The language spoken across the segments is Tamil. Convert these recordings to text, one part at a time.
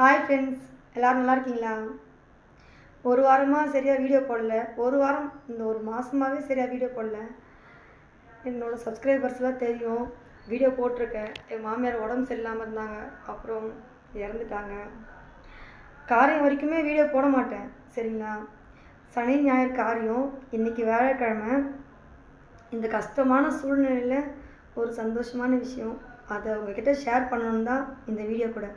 ஹாய் ஃப்ரெண்ட்ஸ் எல்லோரும் நல்லா இருக்கீங்களா? ஒரு வாரமாக சரியாக வீடியோ போடல. ஒரு வாரம் இந்த ஒரு மாதமாகவே சரியாக வீடியோ போடல. என்னோடய சப்ஸ்கிரைபர்ஸ்லாம் தெரியும். வீடியோ போட்டிருக்கேன். என் மாமியார் உடம்பு சரியில்லாமல் இருந்தாங்க. அப்புறம் இறந்துட்டாங்க. காரியம் வரைக்குமே வீடியோ போட மாட்டேன். சரிங்களா? சனி ஞாயிறு காரியம். இன்றைக்கி வியாழக்கிழமை. இந்த கஷ்டமான சூழ்நிலையில் ஒரு சந்தோஷமான விஷயம். அதை உங்ககிட்ட ஷேர் பண்ணணும் தான் இந்த வீடியோ கூட.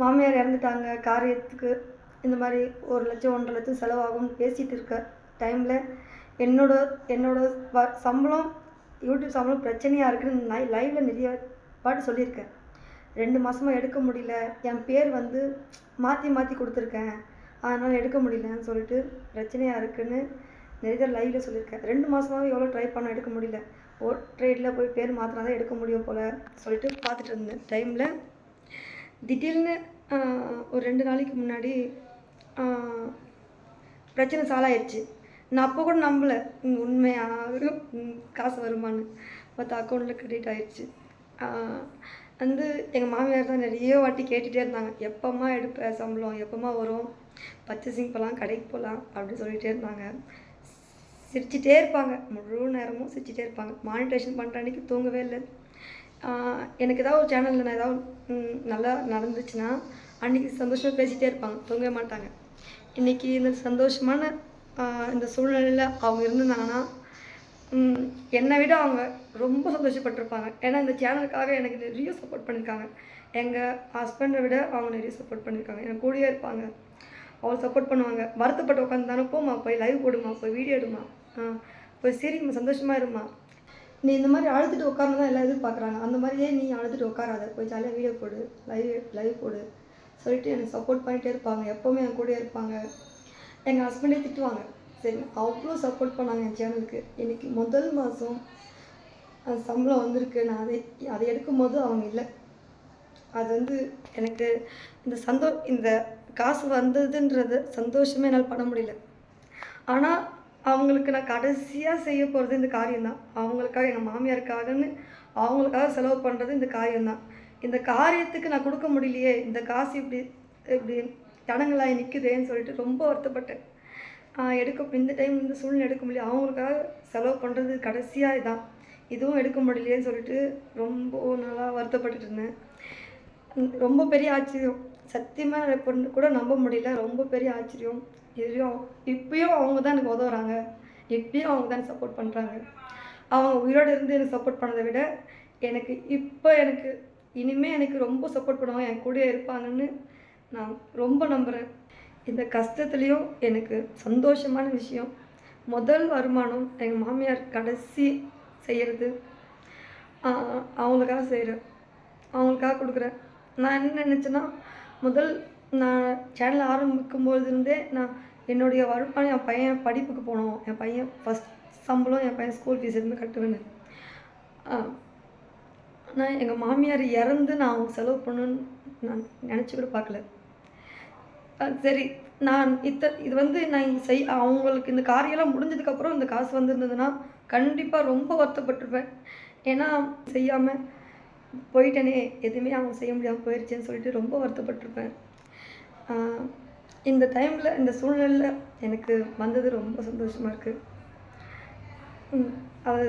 மாமியார் இறந்துட்டாங்க காரியத்துக்கு இந்த மாதிரி ஒரு லட்சம் ஒன்றரை லட்சம் செலவாகும்னு பேசிகிட்டு இருக்க டைமில் என்னோட என்னோட வ சம்பளம் யூடியூப் சம்பளம் பிரச்சனையாக இருக்குன்னு நான் லைவில் நிறைய பாட்டு சொல்லியிருக்கேன். ரெண்டு மாதமாக எடுக்க முடியல. என் பேர் வந்து மாற்றி மாற்றி கொடுத்துருக்கேன். அதனால் எடுக்க முடியலன்னு சொல்லிட்டு பிரச்சனையாக இருக்குன்னு நிறைய லைவில் சொல்லியிருக்கேன். ரெண்டு மாதமாகவே எவ்வளோ ட்ரை பண்ண எடுக்க முடியல. ஓ ட்ரேடில் போய் பேர் மாற்றினா தான் எடுக்க முடியும் போல் சொல்லிட்டு பார்த்துட்டு இருந்தேன். டைமில் திடீர்னு ஒரு ரெண்டு நாளைக்கு முன்னாடி பிரச்சனை சாலாயிடுச்சு நான் அப்போ கூட நம்பலை. ம், உண்மையாக காசு வருமான்னு. மற்ற அக்கௌண்ட்டில் கிரெடிட் ஆயிடுச்சு வந்து எங்கள் மாமியார் தான் நிறைய வாட்டி கேட்டுகிட்டே இருந்தாங்க. எப்போம்மா எடுப்ப சம்பளம்? எப்போம்மா வரும்? பர்ச்சேசிங் போகலாம் கடைக்கு போகலாம் அப்படின்னு சொல்லிகிட்டே இருந்தாங்க. சிரிச்சிட்டே இருப்பாங்க. முழு நேரமும் சிரிச்சிட்டே இருப்பாங்க. மானிட்டேஷன் பண்ணுற அன்றைக்கி தூங்கவே இல்லை. எனக்கு ஏதாவது ஒரு சேனலில் நான் ஏதாவது நல்லா நடந்துச்சுன்னா அன்றைக்கி சந்தோஷமாக பேசிகிட்டே இருப்பாங்க. தூங்கவே மாட்டாங்க. இன்றைக்கி இந்த சந்தோஷமான இந்த சூழ்நிலையில் அவங்க இருந்திருந்தாங்கன்னா என்னை விட அவங்க ரொம்ப சந்தோஷப்பட்டிருப்பாங்க. ஏன்னா இந்த சேனலுக்காக எனக்கு நிறைய சப்போர்ட் பண்ணியிருக்காங்க எங்கள் ஹஸ்பண்டை விட அவங்க நிறைய சப்போர்ட் பண்ணியிருக்காங்க எனக்கு கூடயே இருப்பாங்க. அவங்க சப்போர்ட் பண்ணுவாங்க. வருத்தப்பட்டு உட்காந்து தானே போம்மா போய் லைவ் போடுமா போய் வீடியோ எடுமா? ஆ, போய் சரிம்மா சந்தோஷமாக இருமா? நீ இந்த மாதிரி அழுதுட்டு உட்காந்து தான் எல்லாம் எதிர்பார்க்குறாங்க அந்த மாதிரியே நீ அழுதுட்டு உட்காராத? போய் ஜாலியாக வீடியோ போடு. லைவ் லைவ் போடு. சொல்லிட்டு எனக்கு சப்போர்ட் பண்ணிகிட்டே இருப்பாங்க. எப்போவுமே என் கூட இருப்பாங்க. எங்கள் ஹஸ்பண்டே திட்டுவாங்க. சரி அவ்வளோ சப்போர்ட் பண்ணாங்க என் சேனலுக்கு இன்னைக்கு முதல் மாதம் சம்பளம் வந்திருக்கு. நான் அதை அதை எடுக்கும்போது அவங்க இல்லை. அது வந்து எனக்கு இந்த சந்தோ இந்த காசு வந்ததுன்றது சந்தோஷமே என்னால் பண்ண முடியல. ஆனால் அவங்களுக்கு நான் கடைசியாக செய்ய போகிறது இந்த காரியம்தான். அவங்களுக்காக எங்கள் மாமியாருக்காகன்னு அவங்களுக்காக செலவு பண்ணுறது இந்த காரியம்தான். இந்த காரியத்துக்கு நான் கொடுக்க முடியலையே இந்த காசு இப்படி இப்படி தடங்களாகி நிற்குதேன்னு சொல்லிட்டு ரொம்ப வருத்தப்பட்டேன். எடுக்க இந்த டைம் இந்த சூழ்நிலை எடுக்க முடியல. அவங்களுக்காக செலவு பண்ணுறது கடைசியாக இதான். இதுவும் எடுக்க முடியலையேன்னு சொல்லிட்டு ரொம்ப நாளாக வருத்தப்பட்டுட்டு இருந்தேன். ரொம்ப பெரிய ஆச்சரியம். சத்தியமாக கூட நம்ப முடியல. ரொம்ப பெரிய ஆச்சரியம். இதுலேயும் இப்பயும் அவங்க தான் எனக்கு உதவுறாங்க. இப்பயும் அவங்க தான் சப்போர்ட் பண்ணுறாங்க அவங்க உயிரோடு இருந்து எனக்கு சப்போர்ட் பண்ணதை விட எனக்கு இப்போ எனக்கு இனிமேல் எனக்கு ரொம்ப சப்போர்ட் பண்ணுவாங்க என் கூட இருப்பாங்கன்னு நான் ரொம்ப நம்புகிறேன் இந்த கஷ்டத்துலேயும் எனக்கு சந்தோஷமான விஷயம். முதல் வருமானம் எங்கள் மாமியார் கடைசி செய்கிறது அவங்களுக்காக செய்கிறேன் அவங்களுக்காக கொடுக்குறேன். நான் என்ன நினச்சேன்னா முதல் நான் சேனல் ஆரம்பிக்கும்போதுலேருந்தே நான் என்னுடைய வருமானம் என் பையன் படிப்புக்கு போனோம். என் பையன் ஃபஸ்ட் சம்பளம் என் பையன் ஸ்கூல் ஃபீஸ் எதுவுமே கட்டுவேன்னு. நான் எங்கள் மாமியார் இறந்து நான் அவங்க செலவு பண்ணணுன்னு நான் நினச்சி கூட பார்க்கல. சரி நான் இத்த இது வந்து நான் செய் அவங்களுக்கு இந்த காரியெல்லாம் முடிஞ்சதுக்கப்புறம் இந்த காசு வந்திருந்ததுன்னா கண்டிப்பாக ரொம்ப வருத்தப்பட்டிருப்பேன். ஏன்னா செய்யாமல் போயிட்டேனே எதுவுமே அவங்க செய்ய முடியாமல் போயிடுச்சேன்னு சொல்லிட்டு ரொம்ப வருத்தப்பட்டிருப்பேன். இந்த டைமில் இந்த சூழ்நிலையில் எனக்கு வந்தது ரொம்ப சந்தோஷமாக இருக்குது அது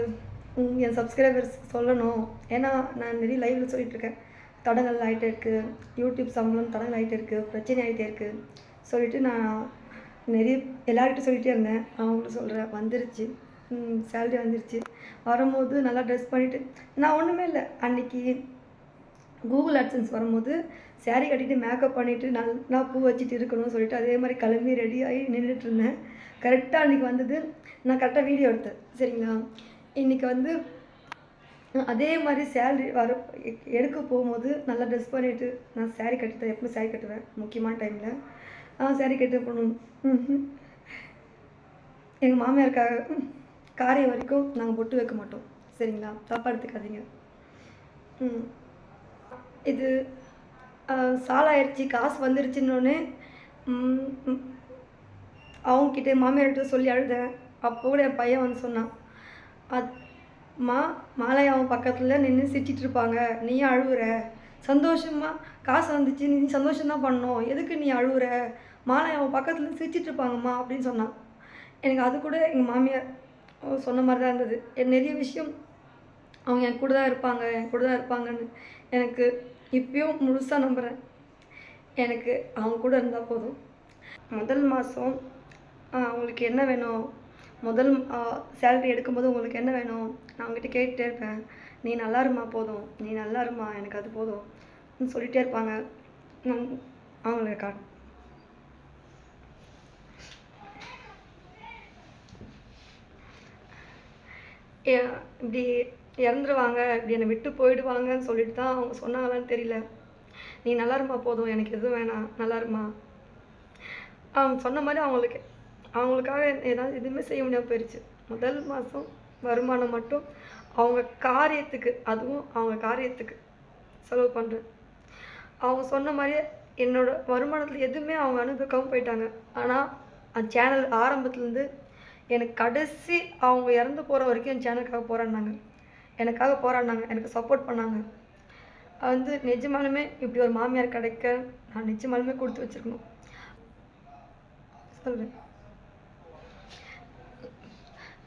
என் சப்ஸ்கிரைபர்ஸ் சொல்லணும். ஏன்னா நான் நிறைய லைவில் சொல்லிகிட்ருக்கேன் தடங்கள் ஆகிட்டே இருக்குது யூடியூப் சம்பளம் தடங்கள் ஆகிட்டே இருக்குது பிரச்சனை ஆகிட்டே இருக்குது சொல்லிட்டு நான் நிறைய எல்லார்கிட்டையும் சொல்லிகிட்டே இருந்தேன். அவங்கள்ட்ட சொல்கிறேன் வந்துருச்சு. சேல்ரி வந்துருச்சு. வரும்போது நல்லா ட்ரெஸ் பண்ணிவிட்டு நான் ஒன்றுமே இல்லை. அன்னைக்கு கூகுள் அட்சன்ஸ் வரும்போது saree கட்டிட்டு மேக்கப் பண்ணிவிட்டு நல்லா பூ வச்சுட்டு இருக்கணும்னு சொல்லிட்டு அதே மாதிரி கிளம்பி ரெடி ஆகி நின்றுட்டு இருந்தேன். கரெக்டாக அன்றைக்கி வந்தது நான் கரெக்டாக வீடியோ எடுத்தேன். சரிங்களா? இன்றைக்கி வந்து அதே மாதிரி சேலரி வர எடுக்க போகும்போது நல்லா ட்ரெஸ் பண்ணிவிட்டு நான் சேரீ கட்டுவேன் எப்பவுமே சேரீ கட்டுவேன் முக்கியமான டைமில் ஆ saree கட்டு போகணும். எங்கள் மாமியாருக்காக காரியம் வரைக்கும் நாங்கள் பொட்டு வைக்க மாட்டோம். சரிங்களா? தப்பாக எடுத்துக்காதீங்க. ம். இது காசு வந்துருச்சுன்னொன்னே அவங்கக்கிட்ட மாமியார்கிட்ட சொல்லி அழுதேன். அப்போ கூட என் பையன் வந்து சொன்னான் அது மா மாலை அவன் பக்கத்தில் நின்று சிரிச்சிட்டு இருப்பாங்க நீயும் அழுகுற சந்தோஷமாக காசு வந்துச்சு நீ சந்தோஷம்தான் பண்ணோம் எதுக்கு நீ அழுகுற மாலை அவன் பக்கத்தில் சிரிச்சிட்டு இருப்பாங்கம்மா அப்படின்னு சொன்னான். எனக்கு அது கூட எங்கள் மாமியார் சொன்ன மாதிரி தான் இருந்தது. என் நிறைய விஷயம் அவங்க என் கூட தான் இருப்பாங்க என் கூட தான் இருப்பாங்கன்னு எனக்கு இப்பயும் முழுசாக நம்புகிறேன் எனக்கு அவங்க கூட இருந்தால் போதும். முதல் மாதம் அவங்களுக்கு என்ன வேணும்? முதல் சேலரி எடுக்கும்போது உங்களுக்கு என்ன வேணும்? நான் அவங்ககிட்ட கேட்டுட்டே இருப்பேன். நீ நல்லா இருமா போதும். நீ நல்லா இருமா எனக்கு அது போதும். சொல்லிகிட்டே இருப்பாங்க. நான் அவங்களுக்கு கா ஏ- இப்படி இறந்துருவாங்க இப்படி என்னை விட்டு போயிடுவாங்கன்னு சொல்லிட்டு தான் அவங்க சொன்னாங்களான்னு தெரியல. நீ நல்லா இருமா போதும் எனக்கு எதுவும் வேணாம் நல்லா இருமா. அவங்க சொன்ன மாதிரி அவங்களுக்கு அவங்களுக்காக ஏதாவது எதுவுமே செய்ய முடியாமல் போயிடுச்சு முதல் மாதம் வருமானம் மட்டும் அவங்க காரியத்துக்கு அதுவும் அவங்க காரியத்துக்கு செலவு பண்ணுறேன் அவங்க சொன்ன மாதிரியே என்னோட வருமானத்தில் எதுவுமே அவங்க அனுபவிக்காமல் போயிட்டாங்க. ஆனால் அந்த சேனல் ஆரம்பத்துலேருந்து எனக்கு கடைசி அவங்க இறந்து போகிற வரைக்கும் என் சேனலுக்காக போகிறேன்னாங்க எனக்காக போராடினாங்க எனக்கு சப்போர்ட் பண்ணாங்க. அது வந்து நிஜமாலுமே இப்படி ஒரு மாமியார் கிடைக்க நான் நிஜமாலுமே கொடுத்து வச்சிருக்கணும். சொல்கிறேன்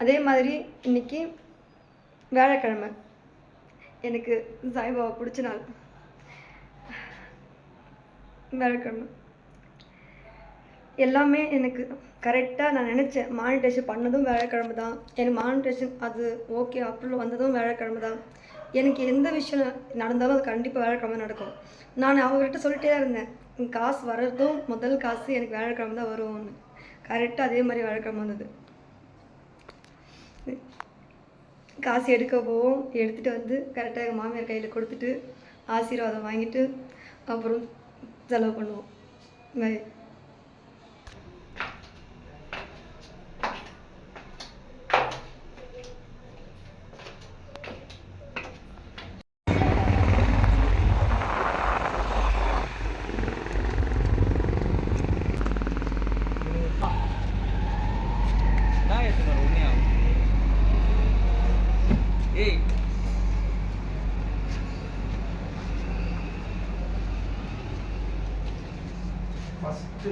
அதே மாதிரி இன்னைக்கு வியாழக்கிழமை. எனக்கு சாய்பாபா பிடிச்ச நாள். வியாழக்கிழமை. எல்லாமே எனக்கு கரெக்டாக நான் நினச்சேன். மானிட்டேஷன் பண்ணதும் வியாழக்கிழமை தான் எனக்கு மானிட்டேஷன் அது ஓகே அப்ரூவல் வந்ததும் வியாழக்கிழமை தான் எனக்கு எந்த விஷயம் நடந்தாலும் அது கண்டிப்பாக வேலைக்கிழமை நடக்கும். நான் அவங்ககிட்ட சொல்லிட்டே தான் இருந்தேன் காசு வர்றதும் முதல் காசு எனக்கு வேலைக்கிழமை தான் வரும்னு. கரெக்டாக அதே மாதிரி வியாழக்கிழமை வந்தது. காசு எடுக்க போவோம். எடுத்துகிட்டு வந்து கரெக்டாக எங்கள் மாமியார் கையில் கொடுத்துட்டு ஆசீர்வாதம் வாங்கிட்டு அப்புறம் செலவு பண்ணுவோம் இந்த மாதிரி நான் எத்தனை உண்மையா ஏய்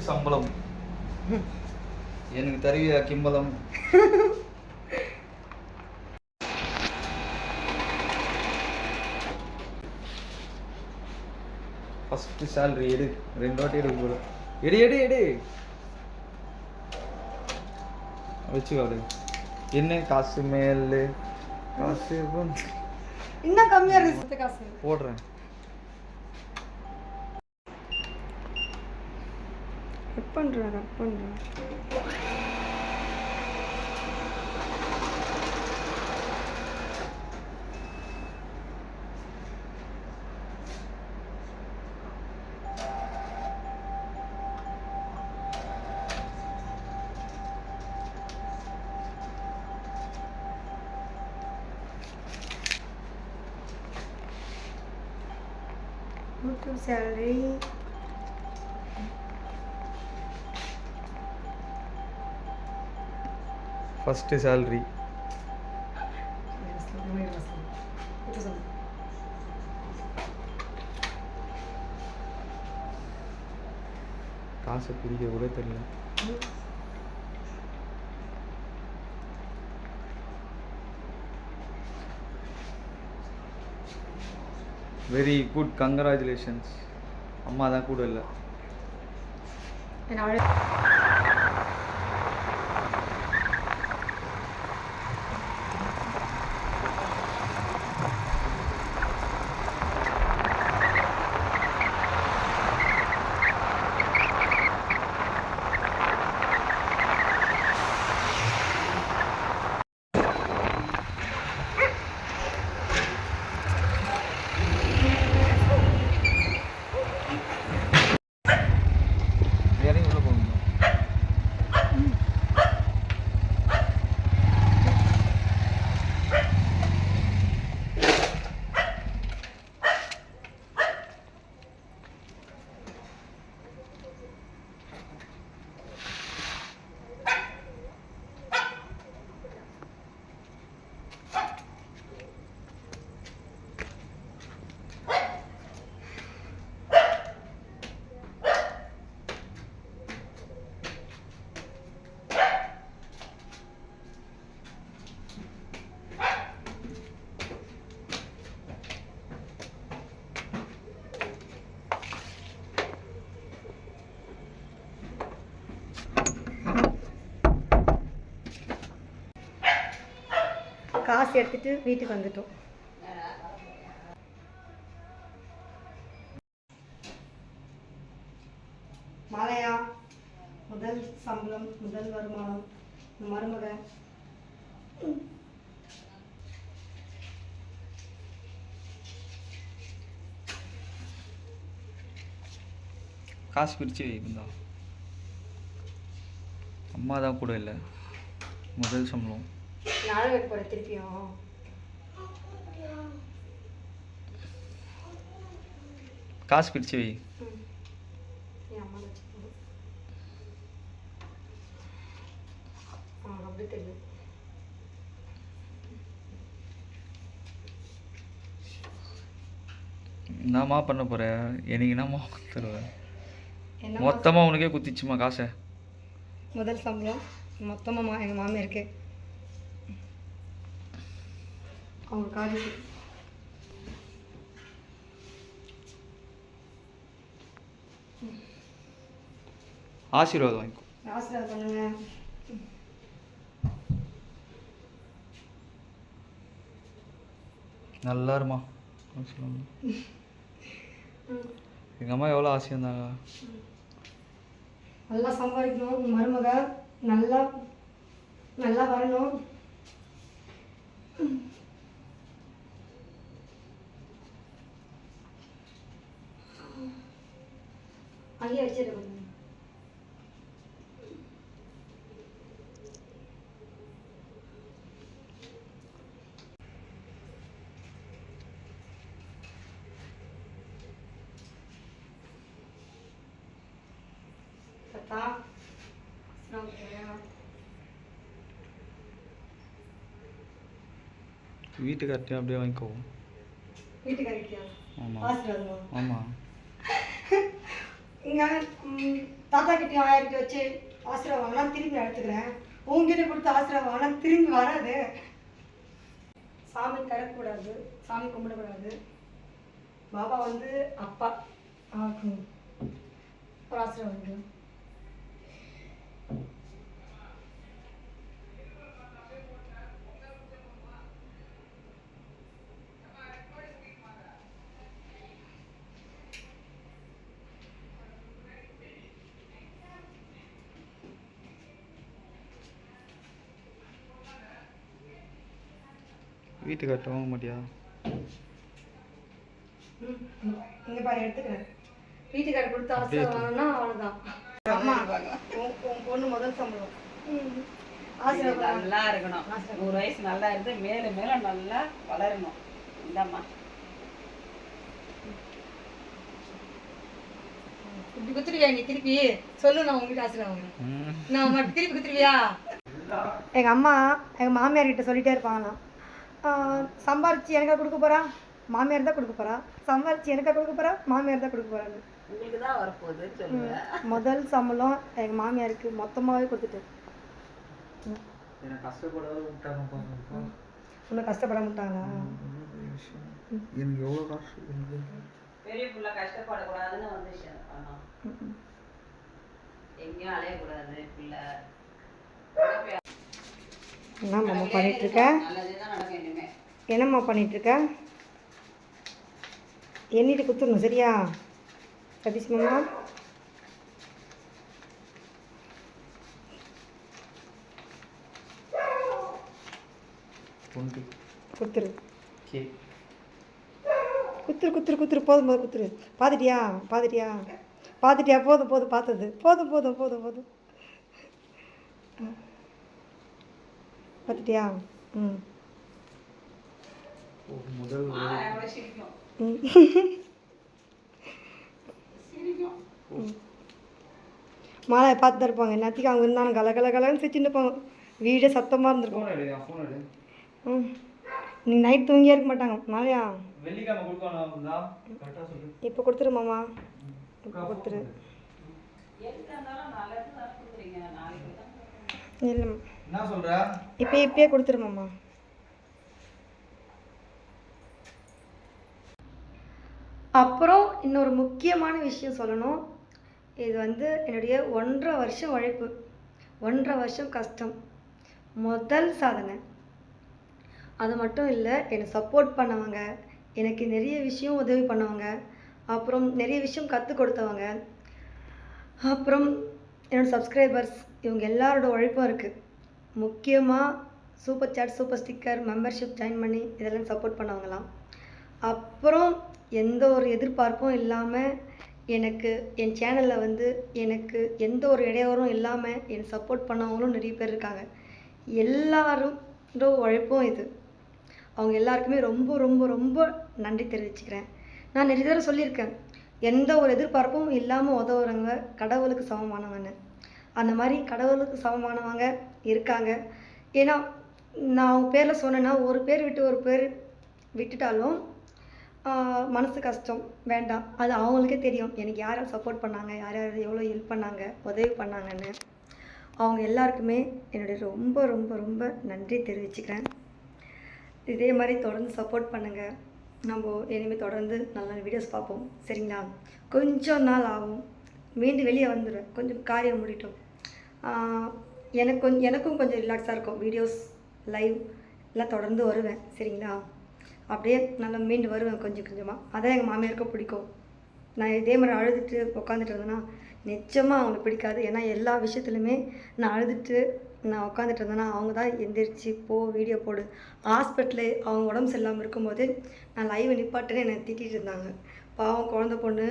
சம்பளம். எனக்கு தருவியா கிம்பளம்? ஃபஸ்ட்டு சேலரி எடு. ரெண்டு வாட்டி எடுக்க போகிறேன் எடு எடு எடு. வச்சுக்கோ அப்படியே என்ன? காசு மேல். காசு இன்னும் கம்மியாக இருக்குது காசு. போடுறேன். பண்ணுறேன் கட் பண்ணுறேன் யூடியூப் சேலரி ஃபஸ்ட்டு சேலரி காசை பிரிக்க கூட தெரியல. வெரி குட் கங்க்ராச்சுலேஷன்ஸ் அம்மா தான் கூட இல்லை. காசு எடுத்துட்டு வீட்டுக்கு வந்துட்டோம். மாலையா? முதல் சம்பளம் முதல் வருமானம் மருமக. காசு பிரித்து இருந்தா. அம்மா தான் கூட இல்லை. முதல் சம்பளம். நானும் வைக்க போகிறேன் திருப்பியும். காசு பிரித்து வை. என்னம்மா பண்ண போகிற எனக்கு என்னம்மா தருவேன் என்ன மொத்தமாக உனக்கே குத்திச்சுமா காசை? முதல் சம்பளம் மொத்தமாக எங்கள் மாமியாருக்கு. அவங்க காலேஜ் ஆசீர்வாதம் வாங்கிக்கோ. ஆசீர்வாதம் பண்ணுங்க நல்லா இருமா. எங்கள் அம்மா எவ்வளோ ஆசையாக இருந்தாங்க? நல்லா சம்பாதிக்கணும் மருமக நல்லா நல்லா வரணும். அங்கேயே வச்சிருக்கேன் தாத்தா வீட்டுக்கார்ட்டையும் அப்படியே வாங்கிக்கோ. வீட்டுக்காரிக்கியா ஆமாம் ஆமாம் இங்கே தாத்தா கிட்டே ஆயிரத்தி வச்சு ஆசீர்வாதம் வாங்கினா திரும்பி எடுத்துக்கிறேன். உங்ககிட்ட கொடுத்த ஆசீர்வாதம் வாங்கினா திரும்பி வராது. சாமி தரக்கூடாது சாமி கும்பிடக்கூடாது. பாபா வந்து அப்பா. ஆகும் ஒரு ஆசீர்வாதம் வாங்கிக்கலாம். வீட்டுக்கார்ட்ட வாங்க மாட்டியா. இங்க பாரு எடுத்துக்கிறேன். வீட்டுக்காரர் கொடுத்த ஆசீர்வாதம் வாங்கினா அவ்வளோதான் அம்மா உன் உன் பொண்ணு முதல் சம்பளம். நல்லா இருக்கணும். நூறு வயசு நல்லா இருந்து மேலும் மேலும் நல்லா வளரணும். இந்தம்மா. இப்படி குத்துருவியா நீ திருப்பி? சொல்லு நான் உங்ககிட்ட ஆசீர்வாதம் வாங்குறேன் ம். நான் திருப்பி குத்துருவியா எங்கள் அம்மா எங்கள் மாமியார் கிட்ட சொல்லிட்டே இருப்பாங்களாம். சம்பாரிச்சு எனக்கா கொடுக்க போறா? மாமியார் தான் கொடுக்க போறா. சம்பாரிச்சு எனக்கா கொடுக்க போறா? மாமியார் தான் கொடுக்க போறாங்க. உங்களுக்கு தான் வரப்போகுது சொல்லுவேன் முதல் சம்பளம் எங்கள் மாமியாருக்கு மொத்தமாகவே கொடுத்துட்டு கஷ்டப்பட மாட்டாங்களா எனக்கு எவ்வளோ காசு பெரிய புள்ள கஷ்டப்படக்கூடாதுன்னு எங்கேயும் அலையக்கூடாது பிள்ளை. என்னம்மா இனிமே என்னம்மா பண்ணிட்டு இருக்க எண்ணிட்டு குத்துடணும் சரியா? சதீஷ் மாமா? குத்துரு. குத்துரு குத்துரு குத்துரு. போதும் போதும் குத்துரு. பார்த்துட்டியா பார்த்துட்டியா பார்த்துட்டியா போதும் போதும். பார்த்தது. போதும் போதும் போதும் போதும். பார்த்துட்டியா? ம். மாலை பார்த்து தான் இருப்பாங்க. நேற்றுக்கு அவங்க இருந்தாங்க கல கல கலன்னு சிரிச்சுட்டு இருப்பாங்க. வீடே சத்தமாக இருந்திருக்கும். ம். நீ நைட் தூங்கியே இருக்க மாட்டாங்க. மாலையா? இப்போ கொடுத்துரு மாமா. இப்போ கொடுத்துரு. இருந்தாலும் இல்லை என்ன சொல்ற? இப்போ இப்பயே கொடுத்துரு மாமா. அப்புறம் இன்னொரு முக்கியமான விஷயம் சொல்லணும். இது வந்து என்னுடைய ஒன்றரை வருஷம் உழைப்பு. ஒன்றரை வருஷம் கஷ்டம். முதல் சாதனை. அது மட்டும் இல்லை என்னை சப்போர்ட் பண்ணவங்க எனக்கு நிறைய விஷயம் உதவி பண்ணவங்க அப்புறம் நிறைய விஷயம் கற்றுக் கொடுத்தவங்க அப்புறம் என்னோட சப்ஸ்கிரைபர்ஸ் இவங்க எல்லாரோட உழைப்பும் இருக்குது முக்கியமாக super chat super sticker membership join பண்ணி இதெல்லாம் சப்போர்ட் பண்ணவங்களாம். அப்புறம் எந்த ஒரு எதிர்பார்ப்பும் இல்லாமல் எனக்கு என் சேனலில் வந்து எனக்கு எந்த ஒரு இடையூறும் இல்லாமல் என்னை சப்போர்ட் பண்ணவங்களும் நிறைய பேர் இருக்காங்க. எல்லாரும் உழைப்பும் இது. அவங்க எல்லாருக்குமே ரொம்ப ரொம்ப ரொம்ப நன்றி தெரிவிச்சுக்கிறேன். நான் நிறைய தடவை சொல்லியிருக்கேன் எந்த ஒரு எதிர்பார்ப்பும் இல்லாமல் உதவுறவங்க கடவுளுக்கு சமமானவங்க. அந்த மாதிரி கடவுளுக்கு சமமானவங்க இருக்காங்க. ஏன்னா நான் அவங்க பேரில் சொன்னேன்னா ஒரு பேர் விட்டு ஒரு பேர் விட்டுட்டாலும் மனசு கஷ்டம் வேண்டாம். அது அவங்களுக்கே தெரியும். எனக்கு யார் யார் சப்போர்ட் பண்ணாங்க யார் யார் எவ்வளோ ஹெல்ப் பண்ணாங்க உதவி பண்ணாங்கன்னு. அவங்க எல்லாருக்குமே என்னுடைய ரொம்ப ரொம்ப ரொம்ப நன்றி தெரிவிச்சுக்கிறேன். இதே மாதிரி தொடர்ந்து சப்போர்ட் பண்ணுங்கள் நம்ம இனிமேல் தொடர்ந்து நல்ல வீடியோஸ் பார்ப்போம். சரிங்களா? கொஞ்சம் நாள் ஆகும். மீண்டும் வெளியே வந்துடுவேன் கொஞ்சம் காரியம் முடிட்டோம் எனக்கு கொஞ்சம் எனக்கும் கொஞ்சம் ரிலாக்ஸாக இருக்கும். வீடியோஸ் லைவ் எல்லாம் தொடர்ந்து வருவேன். சரிங்களா? அப்படியே நல்லா மீண்டு வருவேன் கொஞ்சம் கொஞ்சமாக அதான் எங்கள் மாமியாருக்கும் பிடிக்கும். நான் இதே மாதிரி அழுதுட்டு உட்காந்துட்டு இருந்தேன்னா நிச்சயமாக அவங்களுக்கு பிடிக்காது. ஏன்னா எல்லா விஷயத்துலையுமே நான் அழுதுட்டு நான் உட்காந்துட்டு இருந்தேன்னா அவங்க தான் எந்திரிச்சு போ வீடியோ போடு. ஹாஸ்பிட்டலு அவங்க உடம்பு சரியில்லாமல் இருக்கும்போது நான் லைவ் நிப்பாட்டுன்னு என்னை திட்டிகிட்டு இருந்தாங்க. பாவம் குழந்த பொண்ணு.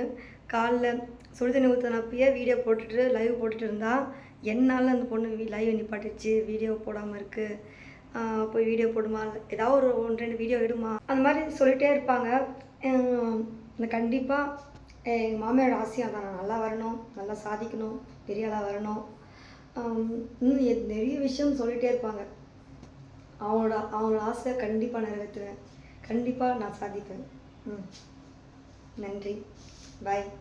காலில் சுடு தண்ணி சுடுதண்ணி ஊற்றினப்பயே வீடியோ போட்டுட்டு லைவ் போட்டுட்டு இருந்தா என்னால் அந்த பொண்ணு லைவ் நிப்பாட்டிடுச்சு. வீடியோ போடாமல் இருக்குது போய் வீடியோ போடுமா? ஏதாவது ஒரு ஒன்று ரெண்டு வீடியோ எடுமா? அந்த மாதிரி சொல்லிகிட்டே இருப்பாங்க. நான் கண்டிப்பாக எங்கள் மாமியாரோட ஆசையாக தான். நான் நல்லா வரணும் நல்லா சாதிக்கணும் பெரிய ஆளாக வரணும். இன்னும் நிறைய விஷயம் சொல்லிகிட்டே இருப்பாங்க. அவங்களோட அவங்களோட ஆசை கண்டிப்பாக நிறைவேற்றுவேன். கண்டிப்பாக நான் சாதிப்பேன். ம். நன்றி. பாய்